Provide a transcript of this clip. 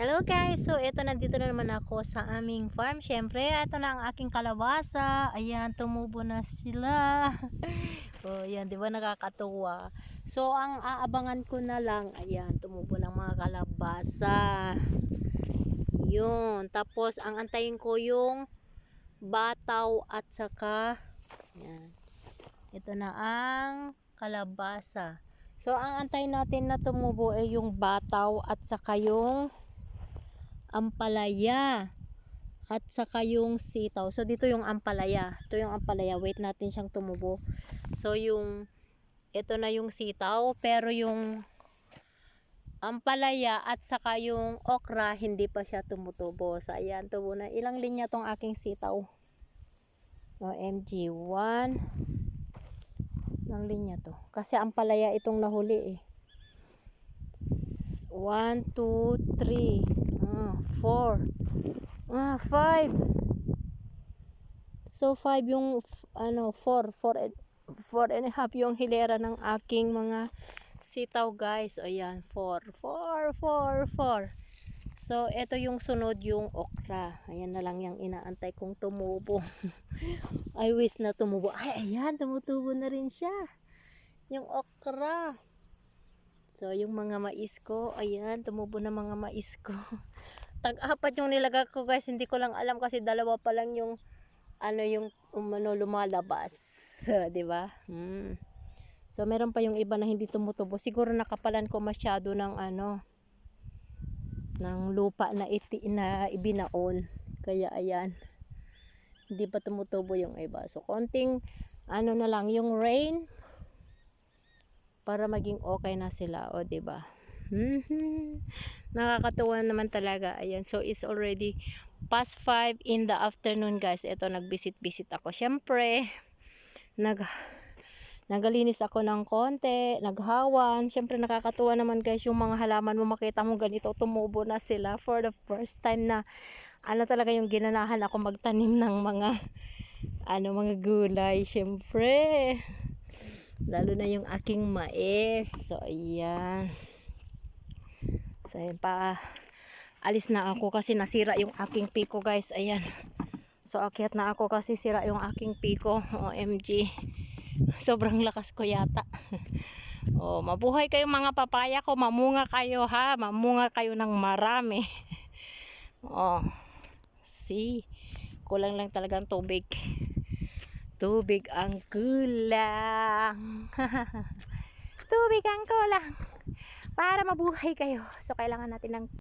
Hello guys! So, ito nandito na naman ako sa aming farm. Siyempre, ito na ang aking kalabasa. Ayan, tumubo na sila. oh, yan, di ba nakakatuwa? So, ang aabangan ko na lang, ayan, tumubo ng mga kalabasa. Yun. Tapos, ang antayin ko yung bataw at saka, ayan. Ito na ang kalabasa. So, ang antayin natin na tumubo ay yung bataw at saka yung ampalaya at saka yung sitaw. So dito yung ampalaya. Ito yung ampalaya. Wait natin siyang tumubo. So yung ito na yung sitaw pero yung ampalaya at saka yung okra hindi pa siya tumutubo. So ayan, tubo na. Ilang linya tong aking sitaw? OMG, 1 Ilang linya to? Kasi ampalaya itong nahuli eh. 1, 2, 3 Ah, 4. Ah, 5. So, 5 yung, ano, 4. 4 and, 4 and a half yung hilera ng aking mga sitaw, guys. O, yan, 4. 4, 4, 4. So, ito yung sunod yung okra. Ayan na lang yung inaantay kong tumubo. I wish na tumubo. Ay, ayan, tumutubo na rin siya. Yung okra. So, yung mga mais ko, ayan, tumubo na mga mais ko. Tag-apat yung nilagay ko guys, hindi ko lang alam kasi dalawa pa lang yung ano yung umano lumalabas, 'di ba? Hmm. So meron pa yung iba na hindi tumutubo. Siguro nakapalan ko masyado ng ano ng lupa na iti na ibinaon. Kaya ayan. Hindi pa tumutubo yung iba. So konting ano na lang yung rain para maging okay na sila, o 'di ba? Mhm. Nakakatuwa naman talaga. Ayan, so it's already past 5 in the afternoon, guys. Ito nagbisit-bisit ako. Syempre, nag nagalinis ako ng konti, naghawan. Syempre nakakatuwa naman guys yung mga halaman mo makita mo ganito tumubo na sila for the first time na ano talaga yung ginanahan ako magtanim ng mga ano mga gulay syempre lalo na yung aking mais. So ayan. So ayan pa. Alis na ako kasi nasira yung aking piko guys. Ayan. So akyat na ako kasi sira yung aking piko. OMG sobrang lakas ko yata. Oh mabuhay kayo mga papaya ko. Mamunga kayo ha? Mamunga kayo ng marami. Oh see? Kulang lang talagang tubig Tubig ang kulang. Tubig ang kulang. Para mabuhay kayo. So, kailangan natin ng